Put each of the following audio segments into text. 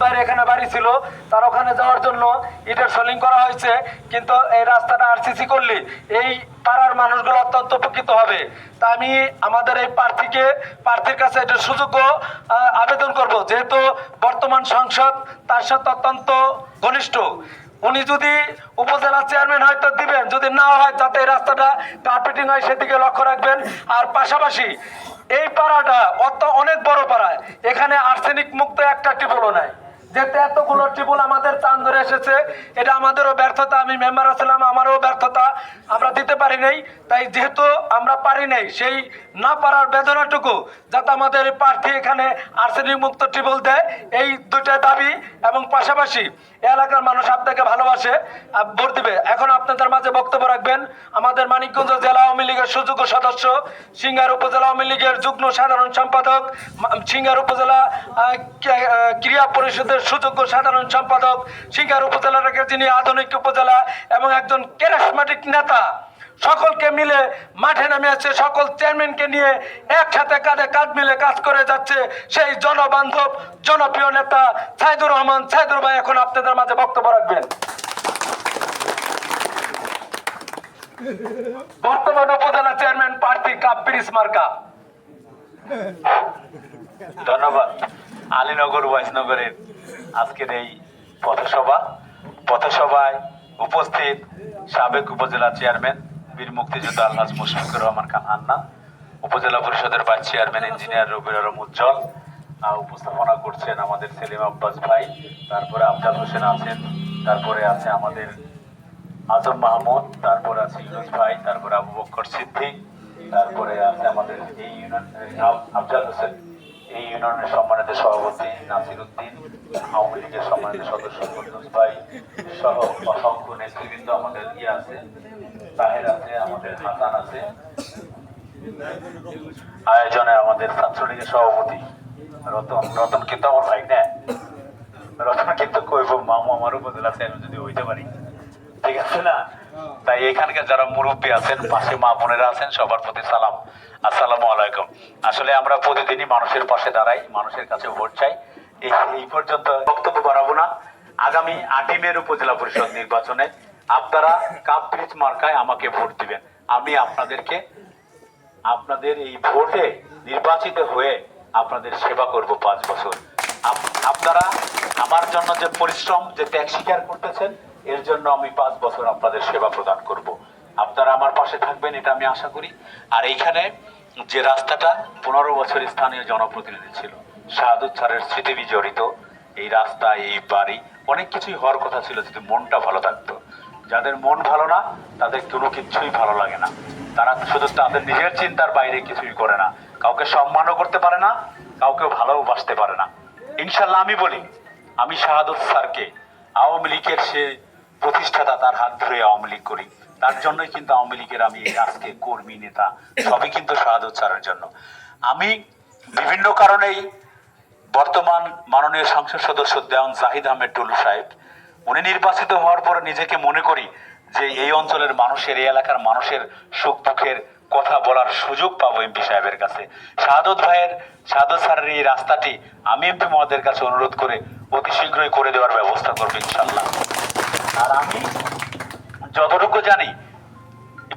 ভাইয়ের এখানে বাড়ি ছিল, তার ওখানে যাওয়ার জন্য সোলিং করা হয়েছে, কিন্তু এই রাস্তাটা আরসিসি করলে এই পাড়ার মানুষগুলো অত্যন্ত উপকৃত হবে। তা আমি আমাদের এই প্রার্থীকে, প্রার্থীর কাছে সুযোগ্য আবেদন করব। যেহেতু বর্তমান সংসদ তার সাথে অত্যন্ত ঘনিষ্ঠ। উনি যদি উপজেলা চেয়ারম্যান হয়তো দিবেন, যদি না হয় যাতে এই রাস্তাটা কার্পেটিং হয় সেদিকে লক্ষ্য রাখবেন। আর পাশাপাশি এই পাড়াটা অত অনেক বড় পাড়া। এখানে আর্সেনিক মুক্ত একটা টিপলও নাই। যেতে এতগুলো টিপুল আমাদের চান ধরে এসেছে, এটা আমাদেরও ব্যর্থতা, আমি মেম্বার আসলাম আমারও ব্যর্থতা, আমরা দিতে পারি নাই। তাই যেহেতু আমরা পারি নাই, সেই না পারার বেদনাটুকু যাতে আমাদের প্রার্থী এখানে আর্সেনিক মুক্ত টিপুল দেয়, এই দুইটা দাবি এবং পাশাপাশি এলাকার মানুষ আপনাকে ভালোবাসে ভোট দিবে। এখন আপনাদের মাঝে বক্তব্য রাখবেন। আমাদের মানিকগঞ্জ জেলা আওয়ামী লীগের সুযোগ্য সদস্য, সিঙ্গার উপজেলা আওয়ামী লীগের যুগ্ম সাধারণ সম্পাদক সিঙ্গার উপজেলা ক্রীড়া পরিষদের সুযোগ্য সাধারণ সম্পাদক, সিঙ্গার উপজেলার যিনি আধুনিক উপজেলা এবং একজন ক্যারিসমেটিক নেতা। সকলকে মিলে মাঠে নেমে আছে সকল চেয়ারম্যানকে নিয়ে একসাথে কাঁধে কাঁধ মিলে কাজ করে যাচ্ছে সেই জনবান্ধব, জনপ্রিয় নেতা সাইদুর রহমান। সাইদুর ভাই, এখন আপনাদের মাঝে বক্তব্য রাখবেন। বর্তমান উপজেলা চেয়ারম্যান প্রার্থী কাপ্পির মার্কা ধন্যবাদ। আলীনগর, ওয়াইসনগরের আজকের এই পথসভা। পথসভায় উপস্থিত সাবেক উপজেলা চেয়ারম্যান বীর মুক্তিযোদ্ধা আলহাজ মুশফিকুর রহমান খান আন্না উপজেলা পরিষদের ভাইস চেয়ারম্যান ইঞ্জিনিয়ার রবির আলম উজ্জ্বল উপস্থাপনা করছেন আমাদের সেলিম আব্বাস ভাই, তারপরে আফজাল হোসেন আছেন, তারপরে আছে আমাদের আজম মাহমুদ, তারপরে আছে ইউনুস ভাই, তারপরে আবু বক্কর সিদ্দিক, তারপরে আছে আমাদের এই ইউনিয়ন আফজাল হোসেন। এই ইউনিয়নের সম্মানিত সভাপতি নাসির উদ্দিন, আওয়ামী লীগের সম্মানিত সদস্য ভাই সহ অসংখ্য নেতৃবৃন্দ আমাদের ইয়ে আছে। তাহের আছে আমাদের হাসান আছে। আয়োজনে আমাদের সভাপতি। রতন রতন কিন্তু আমার ভাই না রতন কিন্তু কইব, মামু, আমার উপজেলা যদি হইতে পারি। ঠিক আছে না? তাই এখানকার যারা মুরব্বী আছেন, পাশে মা বোনেরা আছেন, সবার প্রতি সালাম। আসসালামু আলাইকুম। আসলে আমরা প্রতিদিনই মানুষের পাশে দাঁড়াই, মানুষের কাছে ভোট চাই। এই পর্যন্ত বক্তব্য বাড়াবো না। আগামী আটই মের উপজেলা পরিষদ নির্বাচনে আপনারা কাপ্রিজ মার্কায় আমাকে ভোট দিবেন। আমি আপনাদেরকে, আপনাদের এই ভোটে নির্বাচিত হয়ে আপনাদের সেবা করব পাঁচ বছর। আপনারা আমার জন্য যে পরিশ্রম, যে ত্যাগ স্বীকার করতেছেন, এর জন্য আমি পাঁচ বছর আপনাদের সেবা প্রদান করব। আপনারা আমার পাশে থাকবেন, এটা আমি আশা করি। আর এইখানে যে রাস্তাটা পনেরো বছর স্থানীয় জনপ্রতিনিধি ছিল শাহাদুত স্যারের স্মৃতি বিজড়িত, এই রাস্তা, এই বাড়ি, অনেক কিছুই হওয়ার কথা ছিল, যদি মনটা ভালো থাকতো। যাদের মন ভালো না, তাদের কোনো কিছুই ভালো লাগে না। তারা শুধু তাদের নিজের চিন্তার বাইরে কিছুই করে না। কাউকে সম্মানও করতে পারে না কাউকে ভালোবাসতে পারে না। ইনশাল্লাহ আমি বলি, আমি শাহাদত স্যারকে, আওয়ামী লীগের সে প্রতিষ্ঠাতা তার হাত ধরে আওয়ামী লীগ করি। তার জন্যই কিন্তু আওয়ামী লীগের আমি আজকে কর্মী নেতা, সবই কিন্তু শাহাদত স্যারের জন্য। আমি বিভিন্ন কারণেই বর্তমান মাননীয় সংসদ সদস্য দেওয়ান জাহিদ আহমেদ টুলু সাহেব উনি নির্বাচিত হওয়ার পরে নিজেকে মনে করি যে এই অঞ্চলের মানুষের, এই এলাকার মানুষের সুখ দুঃখের কথা বলার সুযোগ পাবো এমপি সাহেবের কাছে। শাহাদত ভাইয়ের শাহাদত স্যারের এই রাস্তাটি আমি এমপি মহাদের কাছে অনুরোধ করে অতি শীঘ্রই করে দেওয়ার ব্যবস্থা করব ইনশাল্লাহ আর আমি যতটুকু জানি,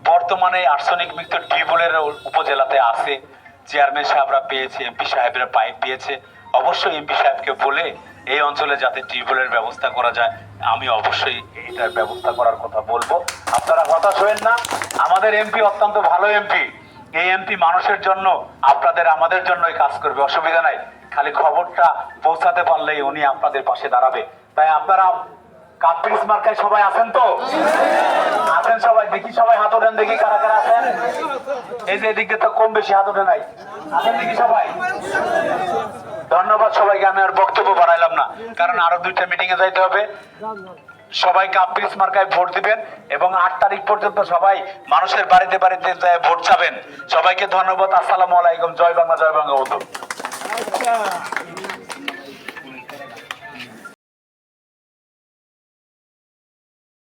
বর্তমানে আর্সেনিক মুক্ত টিউবওয়েলের উপজেলাতে আছে। চেয়ারম্যান সাহেবরা পেয়েছে, এমপি সাহেবরা পাইপ পেয়েছে অবশ্যই এমপি সাহেবকে বলে এই অঞ্চলে যাতে টিউবওয়েলের ব্যবস্থা করা যায়। আমি অবশ্যই এইটার ব্যবস্থা করার কথা বলব। আপনারা হতাশ হবেন না, আমাদের এমপি অত্যন্ত ভালো এমপি। এই এমপি মানুষের জন্য, আপনাদের আমাদের জন্যই কাজ করবে, অসুবিধা নাই। খালি খবরটা পৌঁছাতে পারলেই উনি আপনাদের পাশে দাঁড়াবে। তাই আপনারা কাপ্রিস মার্কায় সবাই আছেন তো? আছেন সবাই? দেখি সবাই হাত ওঠেন, দেখি কারা কারা আছেন। এই যে এদিকে তো কম বেশি হাত ওঠে নাই। আছেন দেখি সবাই? ধন্যবাদ সবাইকে, আমি আর বক্তব্য বাড়াইলাম না। কারণ আরও দুইটা মিটিং এ যাইতে হবে। সবাই কাপ্রিস মার্কায় ভোট দিবেন এবং আট তারিখ পর্যন্ত সবাই মানুষের বাড়িতে বাড়িতে যায় ভোট চাবেন। সবাইকে ধন্যবাদ, আসসালামু আলাইকুম, জয় বাংলা জয় বাংলা